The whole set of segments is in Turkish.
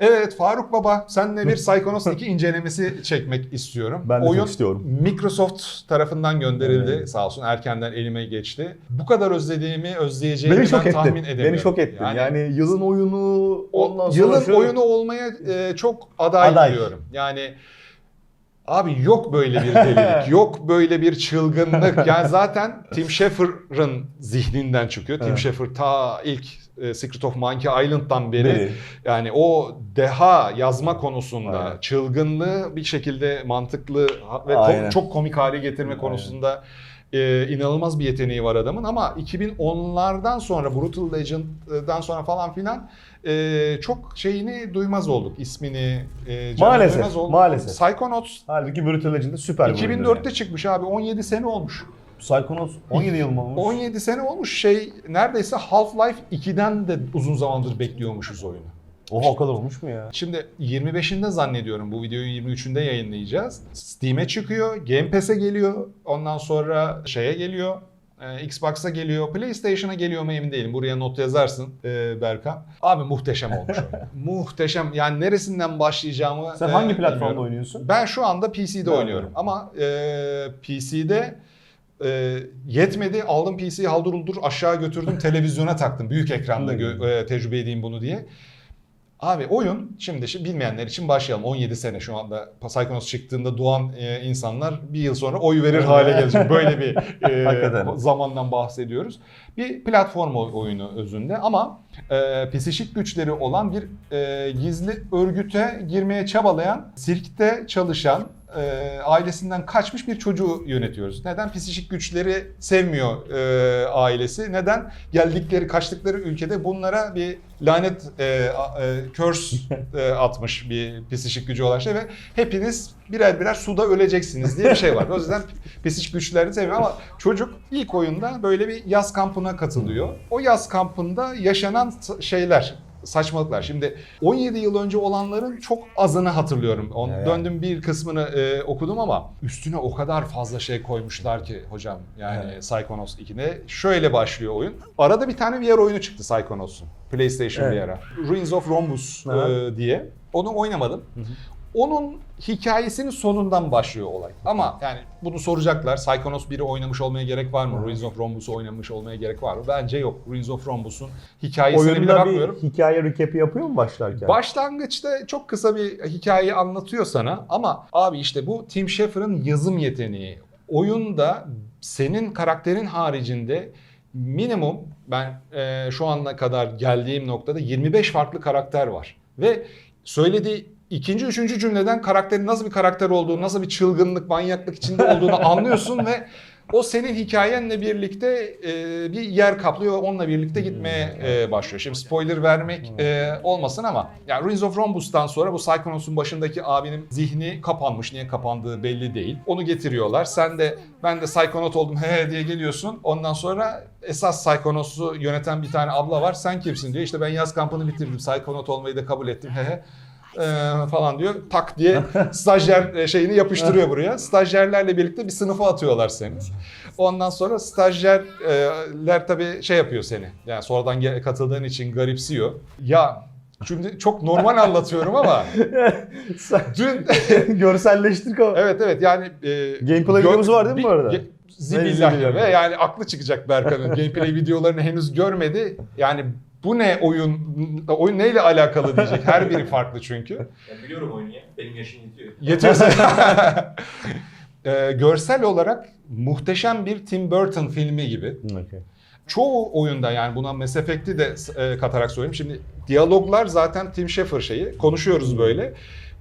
Evet Faruk Baba senle bir Psychonauts 2 incelemesi çekmek istiyorum. Ben de Oyun istiyorum. Microsoft tarafından gönderildi Evet. sağ olsun erkenden elime geçti. Bu kadar özlediğimi, özleyeceğimi Beni ben şok tahmin ettin. edemiyorum. Beni şok ettin. Yani, yılın oyunu o ondan sonra yılın şu- oyunu olmaya e, çok aday, Aday. diyorum. Yani abi yok böyle bir delilik, yok böyle bir çılgınlık. Yani zaten Tim Schafer'ın zihninden çıkıyor. Tim Evet. Schafer ta ilk e, Secret of Monkey Island'dan beri Beri. yani o deha yazma konusunda Aynen. çılgınlığı bir şekilde mantıklı ve Aynen. çok komik hale getirme Aynen. konusunda e, inanılmaz bir yeteneği var adamın ama 2010'lardan sonra Brutal Legend'dan sonra falan filan e, çok şeyini duymaz olduk. ismini e, Maalesef, duymaz olduk. maalesef. Psychonauts Halbuki Brutal Legend'de süper bir oyundur 2004'te çıkmış abi 17 sene olmuş. yani. Psychonauts 17 yıl mı olmuş? 17 sene olmuş şey neredeyse Half-Life 2'den de uzun zamandır bekliyormuşuz oyunu. Oha o kadar olmuş mu ya? Şimdi 25'inde zannediyorum bu videoyu 23'ünde yayınlayacağız. Steam'e çıkıyor, Game Pass'e geliyor, ondan sonra şeye geliyor, e, Xbox'a geliyor, PlayStation'a geliyor mu emin değilim. Buraya not yazarsın e, Berkan. Abi muhteşem olmuş oyun. muhteşem. Yani neresinden başlayacağımı Sen e, hangi platformda bilmiyorum. oynuyorsun? Ben şu anda PC'de Ben oynuyorum. Ama e, PC'de e, yetmedi. Aldım PC'yi haldır uldur aşağı götürdüm. televizyona taktım. Büyük ekranda gö- e, tecrübe edeyim bunu diye. Abi oyun şimdi, şimdi bilmeyenler için başlayalım. 17 sene şu anda Psychonauts çıktığında doğan e, insanlar bir yıl sonra oy verir hale gelecek. Böyle bir e, zamandan bahsediyoruz. Bir platform oy- oyunu özünde ama e, psişik güçleri olan bir e, gizli örgüte girmeye çabalayan, sirkte çalışan, e, ailesinden kaçmış bir çocuğu yönetiyoruz. Neden? Psişik güçleri sevmiyor e, ailesi. Neden? Geldikleri, kaçtıkları ülkede bunlara bir lanet, e, e, curse e, atmış bir psişik gücü olan şey ve hepiniz birer birer suda öleceksiniz diye bir şey var. O yüzden psişik güçlerini sevmiyor ama çocuk ilk oyunda böyle bir yaz kampına katılıyor. O yaz kampında yaşanan şeyler, saçmalıklar. Şimdi 17 yıl önce olanların çok azını hatırlıyorum. On, Evet. Döndüm bir kısmını e, okudum ama üstüne o kadar fazla şey koymuşlar ki hocam. Yani Evet. Psychonauts 2'de şöyle başlıyor oyun. Arada bir tane VR oyunu çıktı Psychonauts'un. PlayStation Evet. VR'a. Ruins of Rhombus Evet. e, diye. Onu oynamadım. hı. Onun hikayesinin sonundan başlıyor olay. Ama yani bunu soracaklar. Psychonauts 1'i oynamış olmaya gerek var mı? Ruins of Rhombus'u oynamış olmaya gerek var mı? Bence yok. Ruins of Rhombus'un hikayesine bile Oyunda bakmıyorum. bir hikaye recap'i yapıyor mu başlarken? Başlangıçta çok kısa bir hikayeyi anlatıyor sana ama abi işte bu Tim Schafer'ın yazım yeteneği. Oyunda senin karakterin haricinde minimum ben e, şu ana kadar geldiğim noktada 25 farklı karakter var. Ve söylediği ikinci, üçüncü cümleden karakterin nasıl bir karakter olduğunu, nasıl bir çılgınlık, manyaklık içinde olduğunu anlıyorsun ve o senin hikayenle birlikte e, bir yer kaplıyor ve onunla birlikte gitmeye e, başlıyor. Şimdi spoiler vermek e, olmasın ama yani Ruins of Rhombus'tan sonra bu Psychonauts'un başındaki abinin zihni kapanmış. Niye kapandığı belli değil. Onu getiriyorlar. Sen de ben de Psychonaut oldum he diye geliyorsun. Ondan sonra esas Psychonauts'u yöneten bir tane abla var. Sen kimsin diyor. İşte ben yaz kampını bitirdim. Psychonaut olmayı da kabul ettim. He he. Ee, falan diyor. Tak diye stajyer e, şeyini yapıştırıyor buraya. Stajyerlerle birlikte bir sınıfa atıyorlar seni. Ondan sonra stajyerler tabii şey yapıyor seni. Yani sonradan katıldığın için garipsiyor. Ya şimdi çok normal anlatıyorum ama dün Görselleştir evet evet yani e, Gameplay videomuz var değil mi bu arada? zibillah. ve yani aklı çıkacak Berkan'ın gameplay videolarını henüz görmedi. Yani bu ne oyun, oyun neyle alakalı diyecek. Her biri farklı çünkü. Ya biliyorum oyunu ya. Benim yaşım yetiyor. Yetiyorsa. Ee, görsel olarak muhteşem bir Tim Burton filmi gibi. Okay. Çoğu oyunda yani buna Mass Effect'i de e, katarak söyleyeyim. Şimdi diyaloglar zaten Tim Schafer şeyi. Konuşuyoruz böyle.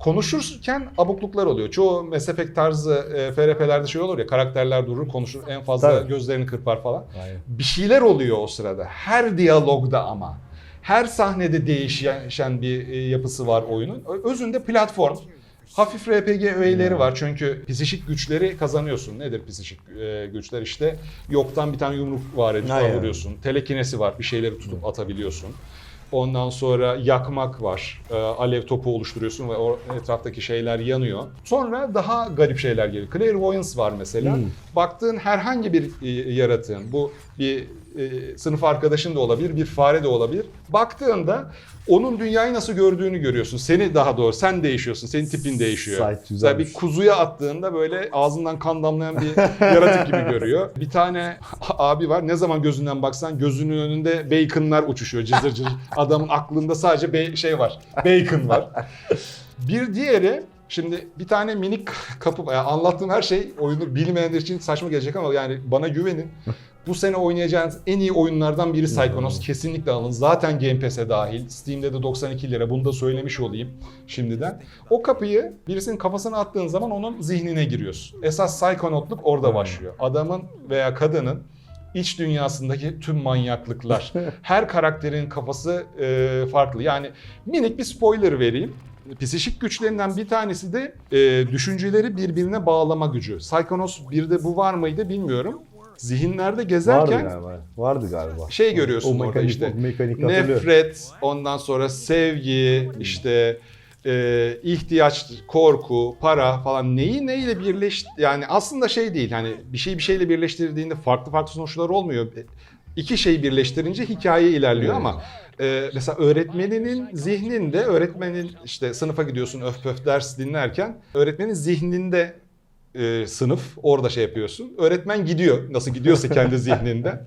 Konuşurken abukluklar oluyor. Çoğu Mass Effect tarzı e, FRP'lerde şey olur ya karakterler durur konuşur en fazla Tabii. gözlerini kırpar falan. Aynen. Bir şeyler oluyor o sırada. Her diyalogda ama. Her sahnede değişen bir e, yapısı var oyunun. Özünde platform. Hafif RPG öğeleri var çünkü psişik güçleri kazanıyorsun. Nedir psişik e, güçler? İşte yoktan bir tane yumruk var edip vuruyorsun. Telekinesi var. Bir şeyleri tutup atabiliyorsun. Ondan sonra yakmak var. E, alev topu oluşturuyorsun ve o etraftaki şeyler yanıyor. Sonra daha garip şeyler geliyor. Clairvoyance var mesela. Hmm. Baktığın herhangi bir e, yaratığın, bu bir e, sınıf arkadaşın da olabilir, bir fare de olabilir. Baktığında onun dünyayı nasıl gördüğünü görüyorsun. Seni daha doğru, sen değişiyorsun, senin tipin değişiyor. Mesela bir kuzuya attığında böyle ağzından kan damlayan bir yaratık gibi görüyor. Bir tane abi var ne zaman gözünden baksan gözünün önünde baconlar uçuşuyor cızır cızır. Adamın aklında sadece şey var, bacon var. Bir diğeri Şimdi bir tane minik kapı, yani anlattığım her şey oyunu bilmeyenler için saçma gelecek ama yani bana güvenin. Bu sene oynayacağınız en iyi oyunlardan biri Psychonauts. Kesinlikle alın. Zaten Game Pass'e dahil. Steam'de de 92 lira. Bunu da söylemiş olayım şimdiden. O kapıyı birisinin kafasına attığın zaman onun zihnine giriyorsun. Esas Psychonautluk orada başlıyor. Adamın veya kadının iç dünyasındaki tüm manyaklıklar. Her karakterin kafası e, farklı. Yani minik bir spoiler vereyim. Psişik güçlerinden bir tanesi de e, düşünceleri birbirine bağlama gücü. Psychonauts 1'de bu var mıydı bilmiyorum. Zihinlerde Vardı gezerken galiba. Vardı galiba. şey görüyorsun o orada mekanik, işte. O mekanik. Nefret, ondan sonra sevgi, işte e, ihtiyaç, korku, para falan neyi neyle birleş yani aslında şey değil hani bir şeyi bir şeyle birleştirdiğinde farklı farklı sonuçlar olmuyor. E, İki şeyi birleştirince hikaye ilerliyor ama e, mesela öğretmeninin zihninde öğretmenin işte sınıfa gidiyorsun öf pöf ders dinlerken öğretmenin zihninde e, sınıf orada şey yapıyorsun. Öğretmen gidiyor nasıl gidiyorsa kendi zihninde.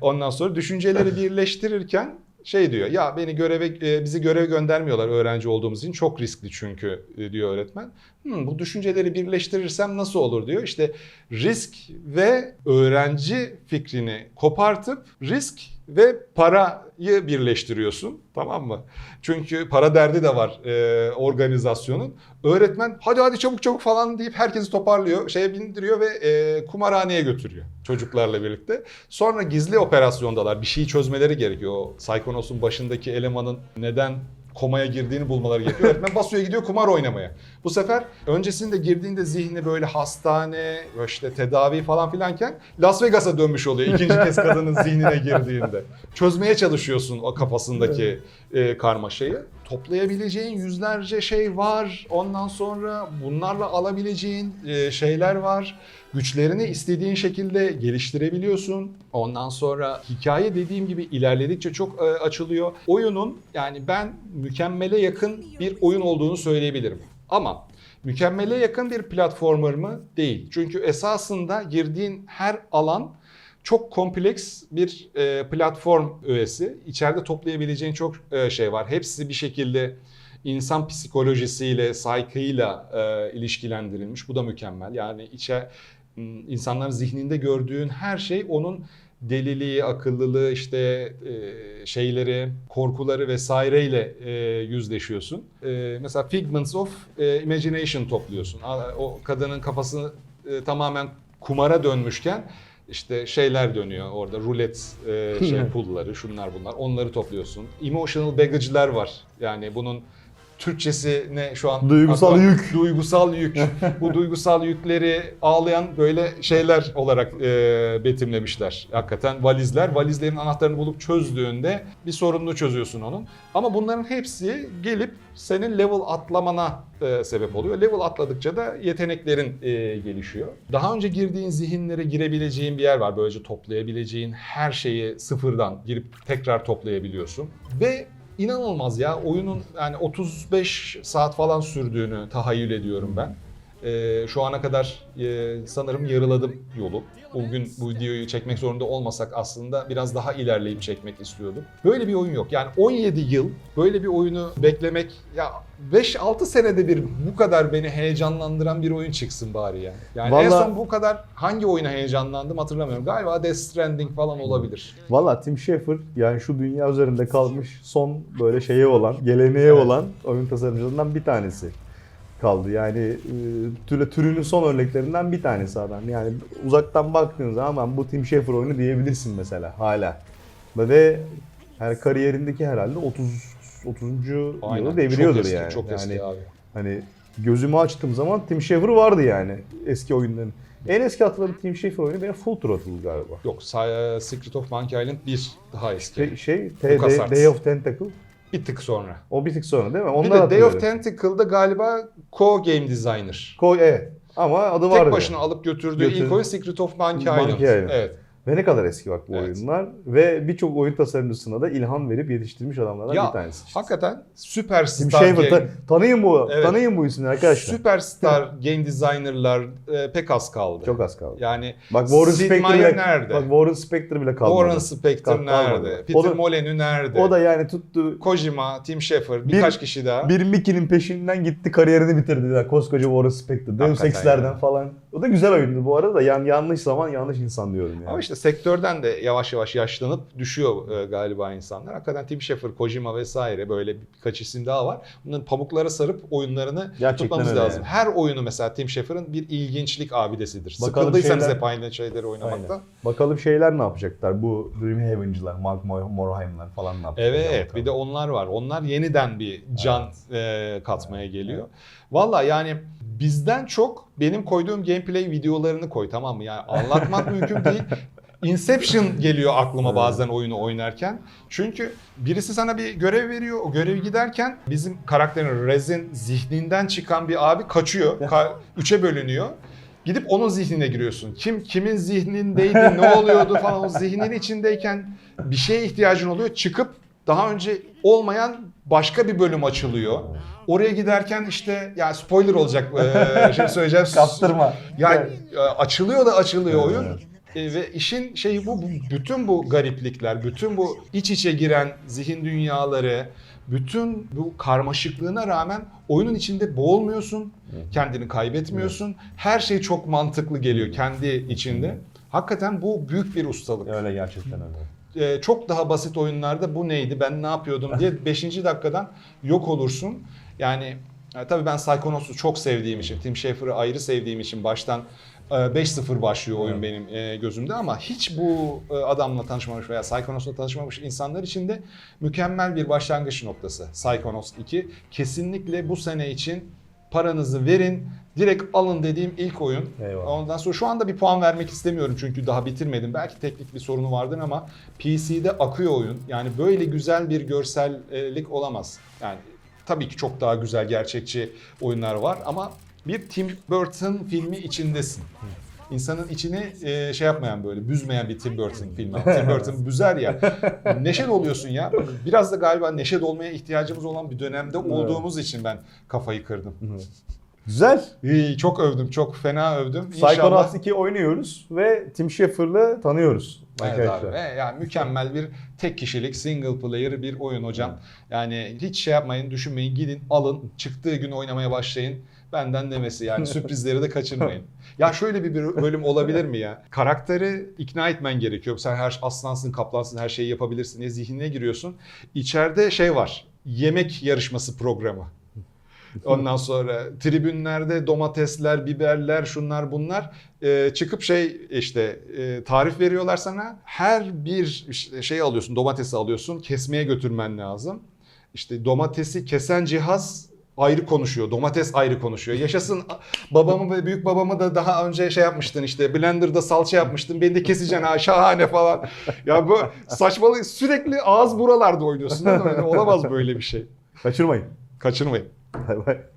Ondan sonra düşünceleri birleştirirken şey diyor ya beni göreve e, bizi göreve göndermiyorlar öğrenci olduğumuz için çok riskli çünkü e, diyor öğretmen. Hmm, bu düşünceleri birleştirirsem nasıl olur diyor. İşte risk ve öğrenci fikrini kopartıp risk ve parayı birleştiriyorsun tamam mı? Çünkü para derdi de var e, organizasyonun. Öğretmen hadi hadi çabuk çabuk falan deyip herkesi toparlıyor, şeye bindiriyor ve e, kumarhaneye götürüyor çocuklarla birlikte. Sonra gizli operasyondalar. Bir şeyi çözmeleri gerekiyor. O Psychonauts'un başındaki elemanın neden komaya girdiğini bulmaları gerekiyor. Öğretmen basıyor gidiyor kumar oynamaya. Bu sefer öncesinde girdiğinde zihni böyle hastane, işte tedavi falan filanken Las Vegas'a dönmüş oluyor ikinci kez kadının zihnine girdiğinde. Çözmeye çalışıyorsun o kafasındaki e, karmaşayı. Toplayabileceğin yüzlerce şey var. Ondan sonra bunlarla alabileceğin e, şeyler var. Güçlerini istediğin şekilde geliştirebiliyorsun. Ondan sonra hikaye dediğim gibi ilerledikçe çok e, açılıyor. Oyunun yani ben mükemmele yakın bir oyun olduğunu söyleyebilirim. Ama mükemmele yakın bir platformer mı? Değil. Çünkü esasında girdiğin her alan çok kompleks bir e, platform öğesi. İçeride toplayabileceğin çok e, şey var. Hepsi bir şekilde insan psikolojisiyle, psyche'ıyla e, ilişkilendirilmiş. Bu da mükemmel. Yani içe insanların zihninde gördüğün her şey onun deliliği, akıllılığı, işte e, şeyleri, korkuları vesaireyle e, yüzleşiyorsun. E, mesela figments of e, imagination topluyorsun. O kadının kafası e, tamamen kumara dönmüşken işte şeyler dönüyor orada rulet e, şey pulları şunlar bunlar onları topluyorsun. Emotional baggage'ler var. Yani bunun Türkçesi ne şu an? Duygusal aklıma- yük. Duygusal yük. Bu duygusal yükleri ağlayan böyle şeyler olarak e, betimlemişler. Hakikaten valizler. Valizlerin anahtarını bulup çözdüğünde bir sorununu çözüyorsun onun. Ama bunların hepsi gelip senin level atlamana e, sebep oluyor. Level atladıkça da yeteneklerin e, gelişiyor. Daha önce girdiğin zihinlere girebileceğin bir yer var. Böylece toplayabileceğin her şeyi sıfırdan girip tekrar toplayabiliyorsun. Ve inanılmaz ya oyunun yani 35 saat falan sürdüğünü tahayyül ediyorum ben. Ee, şu ana kadar e, sanırım yarıladım yolu. Bugün bu videoyu çekmek zorunda olmasak aslında biraz daha ilerleyip çekmek istiyordum. Böyle bir oyun yok. Yani 17 yıl böyle bir oyunu beklemek ya 5-6 senede bir bu kadar beni heyecanlandıran bir oyun çıksın bari yani. Yani en Vallahi- son bu kadar hangi oyuna heyecanlandım hatırlamıyorum. Galiba Death Stranding falan olabilir. Valla Tim Schafer yani şu dünya üzerinde kalmış son böyle şeye olan, geleneğe Evet. olan oyun tasarımcılarından bir tanesi kaldı. Yani e, türünün son örneklerinden bir tanesi adam. Yani uzaktan baktığın zaman ben bu Tim Schafer oyunu diyebilirsin mesela hala. Ve her kariyerindeki herhalde 30 30. Aynen. yılı deviriyordur çok eski, yani. Çok eski yani abi. hani gözümü açtığım zaman Tim Schafer vardı yani eski oyunların. En eski hatırladığım Tim Schafer oyunu benim Full Throttle galiba. Yok, Secret of Monkey Island 1 daha eski. Şey, şey T- LucasArts. Day of Tentacle. Bir tık sonra. O bir tık sonra değil mi? bir Ondan de Day of. Tentacle'da galiba co-game designer. Koy evet. Ama adı vardı. Tek başına alıp götürdüğü Götür- ilk oyun Secret of Monkey Monkey Island. Island. Evet. Ve ne kadar eski bak bu Evet. oyunlar. Ve birçok oyun tasarımcısına da ilham verip yetiştirmiş adamlardan Ya, bir tanesi. işte. Hakikaten Tim süperstar Schafer, game- ta- tanıyın bu, Evet. tanıyın bu isimleri arkadaşlar. Süperstar game designer'lar e, pek az kaldı. Çok az kaldı. Yani Bak Warren Spector bile, nerede? bak Warren Spector bile kalmadı. Warren Spector kalmadı. nerede? O Peter da- Molyneux nerede? O da yani tuttu Kojima, Tim Schafer, Bir- birkaç kişi daha. bir Mickey'nin peşinden gitti kariyerini bitirdi. Ya, koskoca Warren Spector. Ex'lerden yani. falan. O da güzel oyundu bu arada da yani yanlış zaman yanlış insan diyorum yani. Ama işte sektörden de yavaş yavaş yaşlanıp düşüyor e, galiba insanlar. Hakikaten Tim Schafer, Kojima vesaire böyle birkaç isim daha var. Bunların pamuklara sarıp oyunlarını Gerçekten tutmamız öyle lazım. Her oyunu mesela Tim Schafer'ın bir ilginçlik abidesidir. Bakalım Sıkıldıysanız şeyler- hep aynı şeyleri oynamakta. Aynen. Bakalım şeyler ne yapacaklar? Bu Dreamhaven'cılar, Mark Mor- Morhaim'ler falan ne yapacaklar? Evet Bakalım. bir de onlar var. Onlar yeniden bir can e, katmaya geliyor. Valla yani bizden çok benim koyduğum gameplay videolarını koy tamam mı? Yani anlatmak mümkün değil. Inception geliyor aklıma bazen oyunu oynarken. Çünkü birisi sana bir görev veriyor. O görevi giderken bizim karakterin Rez'in zihninden çıkan bir abi kaçıyor. Ka- üçe bölünüyor. Gidip onun zihnine giriyorsun. Kim kimin zihnindeydi, ne oluyordu falan o zihnin içindeyken bir şeye ihtiyacın oluyor. Çıkıp daha önce olmayan başka bir bölüm açılıyor. Oraya giderken işte ya spoiler olacak şey söyleyeceğim. Kaptırma. Yani açılıyor da açılıyor Evet, oyun. E, ve işin şeyi bu, bu bütün bu gariplikler, bütün bu iç içe giren zihin dünyaları, bütün bu karmaşıklığına rağmen oyunun içinde boğulmuyorsun, kendini kaybetmiyorsun. Her şey çok mantıklı geliyor kendi içinde. Hakikaten bu büyük bir ustalık. Öyle gerçekten öyle. Ee, çok daha basit oyunlarda bu neydi, ben ne yapıyordum diye 5. dakikadan yok olursun. Yani e, tabii ben Psychonauts'u çok sevdiğim için, Tim Schafer'ı ayrı sevdiğim için baştan e, 5-0 başlıyor oyun benim e, gözümde ama hiç bu e, adamla tanışmamış veya Psychonauts'la tanışmamış insanlar için de mükemmel bir başlangıç noktası Psychonauts 2. Kesinlikle bu sene için paranızı verin, direkt alın dediğim ilk oyun. Eyvallah. Ondan sonra şu anda bir puan vermek istemiyorum çünkü daha bitirmedim. Belki teknik bir sorunu vardır ama PC'de akıyor oyun. Yani böyle güzel bir görsellik olamaz. Yani tabii ki çok daha güzel gerçekçi oyunlar var ama bir Tim Burton filmi içindesin. İnsanın içini e, şey yapmayan böyle büzmeyen bir Tim Burton filmi. Tim Burton büzer ya. Neşe doluyorsun ya. Biraz da galiba neşe dolmaya ihtiyacımız olan bir dönemde olduğumuz için ben kafayı kırdım. Güzel. İyi, çok övdüm, çok fena övdüm. Psychonauts 2 oynuyoruz ve Tim Schafer'lı tanıyoruz Evet arkadaşlar. abi. Yani mükemmel bir tek kişilik single player bir oyun hocam. Yani hiç şey yapmayın, düşünmeyin, gidin, alın, çıktığı gün oynamaya başlayın. Benden demesi yani sürprizleri de kaçırmayın. Ya şöyle bir bir bölüm olabilir mi ya? Karakteri ikna etmen gerekiyor. Sen her aslansın, kaplansın, her şeyi yapabilirsin diye zihnine giriyorsun. İçeride şey var. Yemek yarışması programı. Ondan sonra tribünlerde domatesler, biberler, şunlar bunlar Ee, çıkıp şey işte e, tarif veriyorlar sana. Her bir işte şey alıyorsun, domatesi alıyorsun, kesmeye götürmen lazım. İşte domatesi kesen cihaz ayrı konuşuyor. Domates ayrı konuşuyor. Yaşasın babamı ve büyük babamı da daha önce şey yapmıştın işte blenderda salça yapmıştın. Beni de keseceksin ha şahane falan. Ya bu saçmalık sürekli ağız buralarda oynuyorsun. değil mi? Olamaz böyle bir şey. Kaçırmayın. Kaçırmayın. Bah ouais.